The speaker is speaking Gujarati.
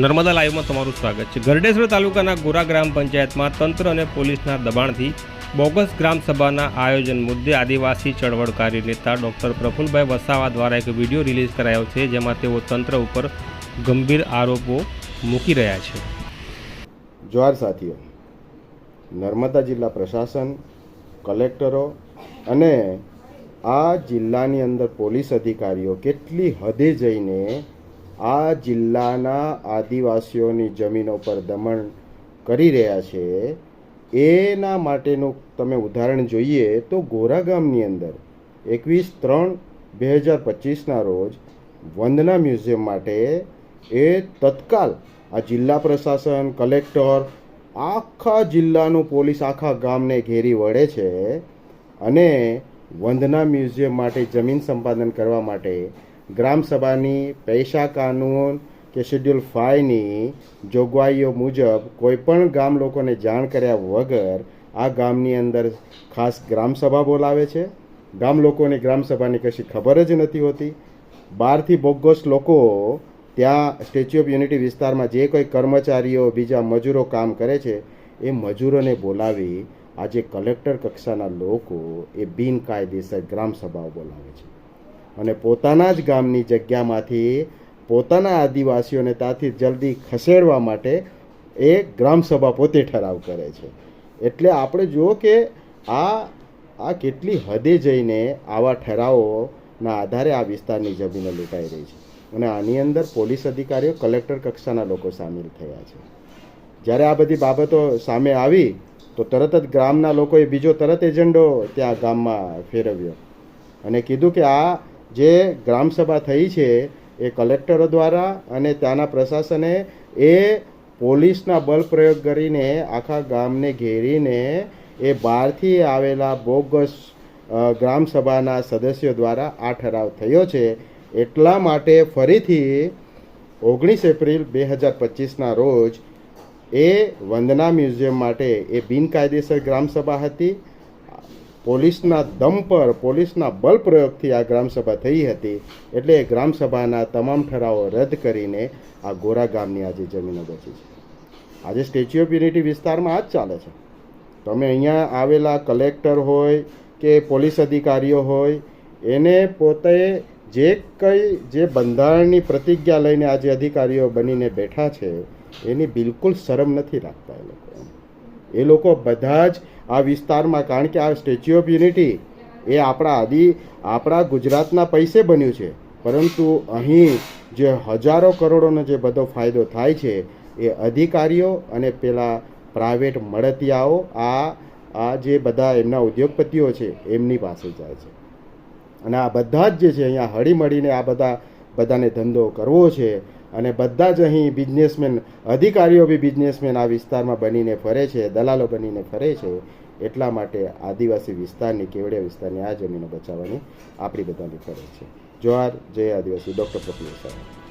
નર્મદા લાઈવમાં તમારું સ્વાગત છે. ગરડેશ્વર તાલુકાના ગોરા ગ્રામ પંચાયતમાં તંત્ર અને પોલીસના દબાણથી બોગસ ગ્રામસભાના આયોજન મુદ્દે આદિવાસી ચળવળકારી નેતા ડૉક્ટર પ્રફુલભાઈ વસાવા દ્વારા એક વીડિયો રિલીઝ કરાયો છે, જેમાં તેઓ તંત્ર ઉપર ગંભીર આરોપો મૂકી રહ્યા છે. જોહાર સાથીઓ, નર્મદા જિલ્લા પ્રશાસન, કલેક્ટરો અને આ જિલ્લાની અંદર પોલીસ અધિકારીઓ કેટલી હદે જઈને આ જિલ્લાના આદિવાસીઓની જમીનો પર દમણ કરી રહ્યા છે. એના માટેનું તમે ઉદાહરણ જોઈએ તો ગોરા ગામની અંદર એકવીસ ત્રણ બે હજાર પચીસના રોજ વંદના મ્યુઝિયમ માટે એ તત્કાલ આ જિલ્લા પ્રશાસન, કલેક્ટર, આખા જિલ્લાનું પોલીસ આખા ગામને ઘેરી વળે છે અને વંદના મ્યુઝિયમ માટે જમીન સંપાદન કરવા માટે ગ્રામસભાની પૈસા કાનૂન કે શેડ્યુલ ફાઈવની જોગવાઈઓ મુજબ કોઈપણ ગામ લોકોને જાણ કર્યા વગર આ ગામની અંદર ખાસ ગ્રામસભા બોલાવે છે. ગામ લોકોને ગ્રામસભાની કશી ખબર જ નથી હોતી. બહારથી બોગસ લોકો ત્યાં સ્ટેચ્યુ ઓફ યુનિટી વિસ્તારમાં જે કોઈ કર્મચારીઓ, બીજા મજૂરો કામ કરે છે, એ મજૂરોને બોલાવી આજે કલેક્ટર કક્ષાના લોકો એ બિનકાયદેસર ગ્રામસભાઓ બોલાવે છે. અને પોતાના જ ગામની જગ્યામાંથી પોતાના આદિવાસીઓને ત્યાંથી જલ્દી ખસેડવા માટે એ ગ્રામસભા પોતે ઠરાવ કરે છે. એટલે આપણે જુઓ કે આ આ કેટલી હદે જઈને આવા ઠરાવોના આધારે આ વિસ્તારની જમીનો લૂંટાઈ રહી છે. અને આની અંદર પોલીસ અધિકારીઓ, કલેક્ટર કક્ષાના લોકો સામેલ થયા છે. જ્યારે આ બધી બાબતો સામે આવી, તો તરત જ ગ્રામના લોકોએ બીજો તરત એજન્ડો ત્યાં ગામમાં ફેરવ્યો અને કીધું કે આ જે ગ્રામસભા થઈ છે, એ કલેક્ટરો દ્વારા અને ત્યાંના પ્રશાસને એ પોલીસના બળ પ્રયોગ કરીને આખા ગામને ઘેરીને એ બહારથી આવેલા બોગસ ગ્રામસભાના સદસ્યો દ્વારા આ ઠરાવ થયો છે. એટલા માટે ફરીથી ઓગણીસ એપ્રિલ બે હજાર પચીસના રોજ એ વંદના મ્યુઝિયમ માટે એ બિનકાયદેસર ગ્રામસભા હતી. પોલીસના દમ પર પોલીસના બલ પ્રયોગથી આ ગ્રામસભા થઈ હતી એટલે એ ગ્રામસભાના તમામ ઠરાવો રદ કરીને આ ગોરા ગામની આજે જમીનો બચી છે. આજે સ્ટેચ્યુ ઓફ યુનિટી વિસ્તારમાં આ જ ચાલે છે. તમે અહીંયા આવેલા કલેક્ટર હોય કે પોલીસ અધિકારીઓ હોય, એને પોતે જે કંઈ જે બંધારણની પ્રતિજ્ઞા લઈને આજે અધિકારીઓ બનીને બેઠા છે, એની બિલકુલ શરમ નથી રાખતા એ લોકો. એ લોકો બધા જ આ વિસ્તારમાં, કારણ કે આ સ્ટેચ્યુ ઓફ યુનિટી એ આપણા આદિ, આપણા ગુજરાતના પૈસે બન્યું છે. પરંતુ અહીં જે હજારો કરોડોનો જે બધો ફાયદો થાય છે, એ અધિકારીઓ અને પેલા પ્રાઇવેટ મળતિયાઓ, આ આ જે બધા એમના ઉદ્યોગપતિઓ છે, એમની પાસે જાય છે. અને આ બધા જ જે છે, અહીંયા હળીમળીને આ બધા, બધાને ધંધો કરવો છે અને બધા જ અહીં બિઝનેસમેન અધિકારીઓ બી બિઝનેસમેન આ વિસ્તારમાં બનીને ફરે છે, દલાલો બનીને ફરે છે, એટલા માટે આદિવાસી વિસ્તારની, કેવડિયા વિસ્તારની આ જમીનો બચાવવાની આપણી બધાની ફરજ છે. જોહાર, જય આદિવાસી. ડૉક્ટર પ્રફુલ્લ સાહેબ